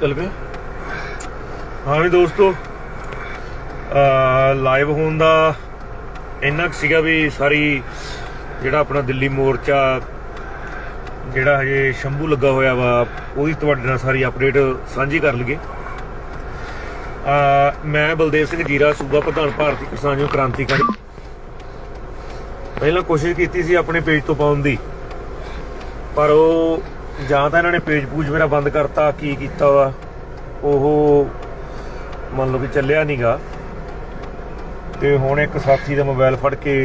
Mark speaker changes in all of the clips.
Speaker 1: ਚੱਲ ਪਿਆ ਹਾਂ ਵੀ ਦੋਸਤੋ ਲਾਈਵ ਹੋਣ ਦਾ ਇੰਨਾ ਸੀਗਾ ਵੀ ਸਾਰੀ ਜਿਹੜਾ ਆਪਣਾ ਦਿੱਲੀ ਮੋਰਚਾ, ਜਿਹੜਾ ਹਜੇ ਸ਼ੰਭੂ ਲੱਗਾ ਹੋਇਆ ਵਾ, ਉਹਦੀ ਤੁਹਾਡੇ ਨਾਲ ਸਾਰੀ ਅਪਡੇਟ ਸਾਂਝੀ ਕਰ ਲਈਏ। ਆ ਮੈਂ ਬਲਦੇਵ ਸਿੰਘ ਜੀਰਾ, ਸੂਬਾ ਪ੍ਰਧਾਨ ਭਾਰਤੀ ਕਿਸਾਨ ਯੂਨੀਅਨ ਕ੍ਰਾਂਤੀਕਾਰੀ। ਪਹਿਲਾਂ ਕੋਸ਼ਿਸ਼ ਕੀਤੀ ਸੀ ਆਪਣੇ ਪੇਜ ਤੋਂ ਪਾਉਣ ਦੀ, ਪਰ ਉਹ ਜਾਂ ਤਾਂ ਇਹਨਾਂ ਨੇ ਪੇਜ ਪੂਜ ਮੇਰਾ ਬੰਦ ਕਰਤਾ, ਕੀ ਕੀਤਾ ਵਾ, ਉਹ ਮੰਨ ਲਓ ਕਿ ਚੱਲਿਆ ਨਹੀਂਗਾ ਤੇ ਹੁਣ ਇੱਕ ਸਾਥੀ ਦਾ ਮੋਬਾਈਲ ਫੜ ਕੇ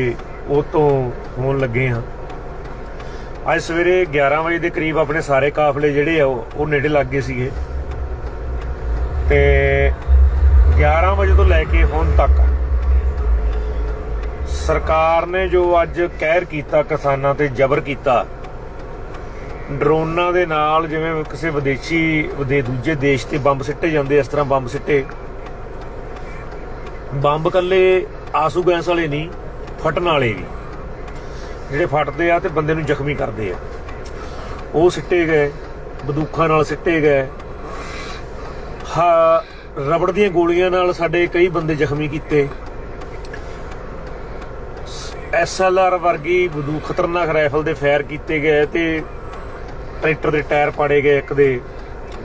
Speaker 1: ਉਹ ਤੋਂ ਫੋਨ ਲੱਗੇ ਹਾਂ ਅੱਜ ਸਵੇਰੇ 11 ਵਜੇ ਦੇ ਕਰੀਬ ਆਪਣੇ ਸਾਰੇ ਕਾਫਲੇ ਜਿਹੜੇ ਆ, ਉਹ ਉਹ ਨੇੜੇ ਲੱਗ ਗਏ ਸੀਗੇ। ਤੇ 11 ਵਜੇ ਤੋਂ ਲੈ ਕੇ ਹੁਣ ਤੱਕ ਸਰਕਾਰ ਨੇ ਜੋ ਅੱਜ ਕਹਿਰ ਕੀਤਾ ਕਿਸਾਨਾਂ ਤੇ ਜ਼ਬਰ ਕੀਤਾ ਡਰੋਨਾਂ ਦੇ ਨਾਲ ਜਿਵੇਂ ਕਿਸੇ ਵਿਦੇਸ਼ੀ, ਦੇ ਦੂਜੇ ਦੇਸ਼ ਤੇ ਬੰਬ ਸਿੱਟੇ ਜਾਂਦੇ, ਇਸ ਤਰ੍ਹਾਂ ਬੰਬ ਸਿੱਟੇ। ਬੰਬ ਕੱਲੇ ਆਸੂ ਗੈਸ ਵਾਲੇ ਨਹੀਂ, ਫਟਣ ਵਾਲੇ ਵੀ। ਜਿਹੜੇ ਫਟਦੇ ਆ ਤੇ ਬੰਦੇ ਨੂੰ ਜ਼ਖਮੀ ਕਰਦੇ ਆ। ਉਹ ਸਿੱਟੇ ਗਏ, ਬੰਦੂਕਾਂ ਨਾਲ ਸਿੱਟੇ ਗਏ। ਹਾਂ, ਰਬੜ ਦੀਆਂ ਗੋਲੀਆਂ ਨਾਲ ਸਾਡੇ ਕਈ ਬੰਦੇ ਜ਼ਖਮੀ ਕੀਤੇ। ਐਸਐਲਆਰ ਵਰਗੀ ਬੰਦੂਕ ਖਤਰਨਾਕ ਰਾਈਫਲ ਦੇ ਫਾਇਰ ਕੀਤੇ ਗਏ ਤੇ ਟਰੈਕਟਰ ਦੇ ਟਾਇਰ ਪਾੜੇ ਗਏ, ਇੱਕ ਦੇ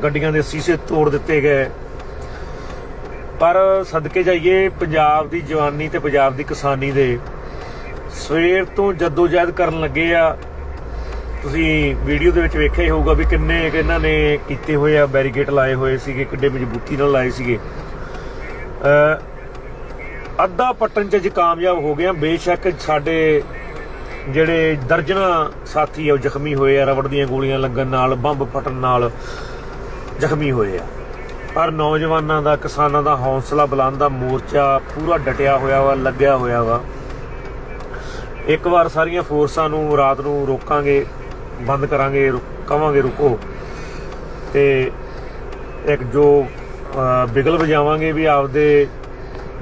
Speaker 1: ਗੱਡੀਆਂ ਦੇ ਸ਼ੀਸ਼ੇ ਤੋੜ ਦਿੱਤੇ ਗਏ। ਪਰ ਸਦਕੇ ਜਾਈਏ, ਪੰਜਾਬ ਦੀ ਜਵਾਨੀ ਤੇ ਪੰਜਾਬ ਦੀ ਕਿਸਾਨੀ ਦੇ, ਸਵੇਰ ਤੋਂ ਜਦੋਜਹਿਦ ਕਰਨ ਲੱਗੇ ਆ। ਤੁਸੀਂ ਵੀਡੀਓ ਦੇ ਵਿੱਚ ਵੇਖਿਆ ਹੀ ਹੋਊਗਾ ਵੀ ਕਿੰਨੇ ਇਹਨਾਂ ਨੇ ਕੀਤੇ ਹੋਏ ਆ, ਬੈਰੀਕੇਡ ਲਾਏ ਹੋਏ ਸੀਗੇ, ਕਿੱਡੇ ਮਜ਼ਬੂਤੀ ਨਾਲ ਲਾਏ ਸੀਗੇ। ਅੱਧਾ ਪੱਟਣ ਚ ਅੱਜ ਕਾਮਯਾਬ ਹੋ ਗਏ ਆ। ਬੇਸ਼ੱਕ ਸਾਡੇ ਜਿਹੜੇ ਦਰਜਨਾ ਸਾਥੀ ਆ, ਉਹ ਜ਼ਖਮੀ ਹੋਏ ਆ, ਰਬੜ ਦੀਆਂ ਗੋਲੀਆਂ ਲੱਗਣ ਨਾਲ, ਬੰਬ ਫਟਣ ਨਾਲ ਜ਼ਖਮੀ ਹੋਏ ਆ। ਪਰ ਨੌਜਵਾਨਾਂ ਦਾ, ਕਿਸਾਨਾਂ ਦਾ ਹੌਸਲਾ ਬੁਲੰਦ ਦਾ ਮੋਰਚਾ ਪੂਰਾ ਡਟਿਆ ਹੋਇਆ ਵਾ, ਲੱਗਿਆ ਹੋਇਆ ਵਾ। ਇੱਕ ਵਾਰ ਸਾਰੀਆਂ ਫੋਰਸਾਂ ਨੂੰ ਰਾਤ ਨੂੰ ਰੋਕਾਂਗੇ, ਬੰਦ ਕਰਾਂਗੇ ਰੁ- ਕਵਾਂਗੇ ਰੁਕੋ। ਤੇ ਇੱਕ ਜੋ ਬਿਗਲ ਵਜਾਵਾਂਗੇ ਵੀ ਆਪਦੇ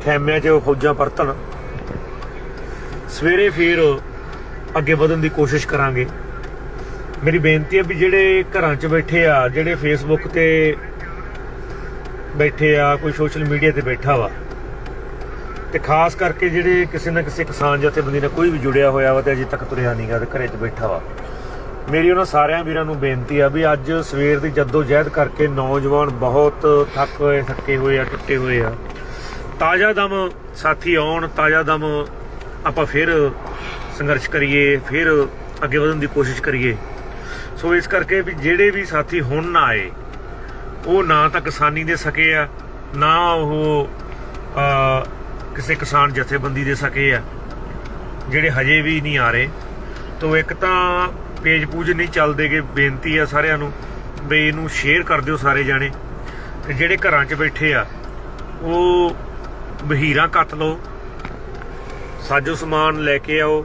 Speaker 1: ਖੈਮਿਆਂ 'ਚ ਫੌਜਾਂ ਪਰਤਣ। ਸਵੇਰੇ ਫਿਰ ਅੱਗੇ ਵਧਣ ਦੀ ਕੋਸ਼ਿਸ਼ ਕਰਾਂਗੇ। ਮੇਰੀ ਬੇਨਤੀ ਹੈ ਵੀ ਜਿਹੜੇ ਘਰਾਂ 'ਚ ਬੈਠੇ ਆ, ਜਿਹੜੇ ਫੇਸਬੁੱਕ ਤੇ ਬੈਠੇ ਆ, ਕੋਈ ਸੋਸ਼ਲ ਮੀਡੀਆ ਤੇ ਬੈਠਾ ਵਾ, ਤੇ ਖਾਸ ਕਰਕੇ ਜਿਹੜੇ ਕਿਸੇ ਨਾ ਕਿਸੇ ਕਿਸਾਨ ਜਥੇਬੰਦੀ ਨਾਲ ਕੋਈ ਵੀ ਜੁੜਿਆ ਹੋਇਆ ਵਾ ਤੇ ਅਜੇ ਤੱਕ ਤੁਰਿਆ ਨਹੀਂਗਾ ਤੇ ਘਰੇ 'ਚ ਬੈਠਾ ਵਾ। ਮੇਰੀ ਉਹਨਾਂ ਸਾਰਿਆਂ ਵੀਰਾਂ ਨੂੰ ਬੇਨਤੀ ਆ ਵੀ ਅੱਜ ਸਵੇਰ ਦੀ ਜੱਦੋ ਜਹਿਦ ਕਰਕੇ ਨੌਜਵਾਨ ਬਹੁਤ ਥੱਕ ਹੋਏ, ਥੱਕੇ ਹੋਏ ਆ, ਟੁੱਟੇ ਹੋਏ ਆ। ਤਾਜ਼ਾ ਦਮ ਸਾਥੀ ਆਉਣ, ਤਾਜ਼ਾ ਦਮ ਆਪਾਂ ਫਿਰ ਸੰਘਰਸ਼ ਕਰੀਏ, ਫਿਰ ਅੱਗੇ ਵਧਣ ਦੀ ਕੋਸ਼ਿਸ਼ ਕਰੀਏ। ਸੋ ਇਸ ਕਰਕੇ ਵੀ ਜਿਹੜੇ ਵੀ ਸਾਥੀ ਹੁਣ ਨਾ ਆਏ, ਉਹ ਨਾ ਤਾਂ ਕਿਸਾਨੀ ਦੇ ਸਕੇ ਆ, ਨਾ ਉਹ ਕਿਸੇ ਕਿਸਾਨ ਜਥੇਬੰਦੀ ਦੇ ਸਕੇ ਆ, ਜਿਹੜੇ ਹਜੇ ਵੀ ਨਹੀਂ ਆ ਰਹੇ। ਤੋ ਇੱਕ ਤਾਂ ਪੇਜ ਪੂਜ ਨਹੀਂ ਚੱਲਦੇਗੇ ਬੇਨਤੀ ਆ ਸਾਰਿਆਂ ਨੂੰ ਵੀ ਇਹਨੂੰ ਸ਼ੇਅਰ ਕਰ ਦਿਓ ਸਾਰੇ ਜਾਣੇ। ਤੇ ਜਿਹੜੇ ਘਰਾਂ 'ਚ ਬੈਠੇ ਆ, ਉਹ ਬਹੀਰਾਂ ਕੱਟ ਲਓ, ਸਾਜੋ ਸਮਾਨ ਲੈ ਕੇ ਆਓ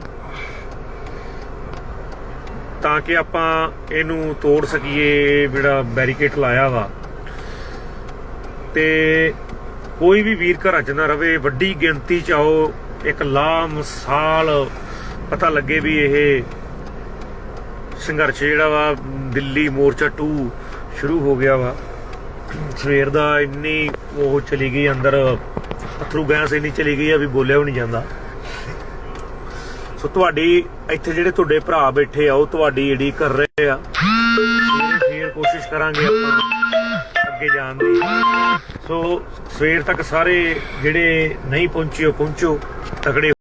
Speaker 1: ਤਾਂ ਕਿ ਆਪਾਂ ਇਹਨੂੰ ਤੋੜ ਸਕੀਏ ਜਿਹੜਾ ਬੈਰੀਕੇਡ ਲਾਇਆ ਵਾ। ਤੇ ਕੋਈ ਵੀ ਵੀਰ ਘਰਾਂ 'ਚ ਨਾ ਰਵੇ, ਵੱਡੀ ਗਿਣਤੀ 'ਚ ਆਓ, ਇੱਕ ਲਾ ਮਿਸਾਲ ਪਤਾ ਲੱਗੇ ਵੀ ਇਹ ਸੰਘਰਸ਼ ਜਿਹੜਾ ਵਾ, ਦਿੱਲੀ ਮੋਰਚਾ 2 ਸ਼ੁਰੂ ਹੋ ਗਿਆ ਵਾ। ਸਵੇਰ ਦਾ ਇੰਨੀ ਉਹ ਚਲੀ ਗਈ, ਅੰਦਰ ਅਥਰੂ ਗੈਸ ਇੰਨੀ ਚਲੀ ਗਈ ਆ ਵੀ ਬੋਲਿਆ ਵੀ ਨਹੀਂ ਜਾਂਦਾ। ਸੋ ਤੁਹਾਡੀ ਇੱਥੇ ਜਿਹੜੇ ਤੁਹਾਡੇ ਭਰਾ ਬੈਠੇ ਆ, ਉਹ ਤੁਹਾਡੀ ਜਿਹੜੀ ਕਰ ਰਹੇ ਆ ਫੇਰ ਕੋਸ਼ਿਸ਼ ਕਰਾਂਗੇ ਆਪਾਂ ਅੱਗੇ ਜਾਣ ਦੀ। ਸੋ ਸਵੇਰ ਤੱਕ ਸਾਰੇ ਜਿਹੜੇ ਨਹੀਂ ਪਹੁੰਚੇ, ਉਹ ਪਹੁੰਚੋ, ਤਕੜੇ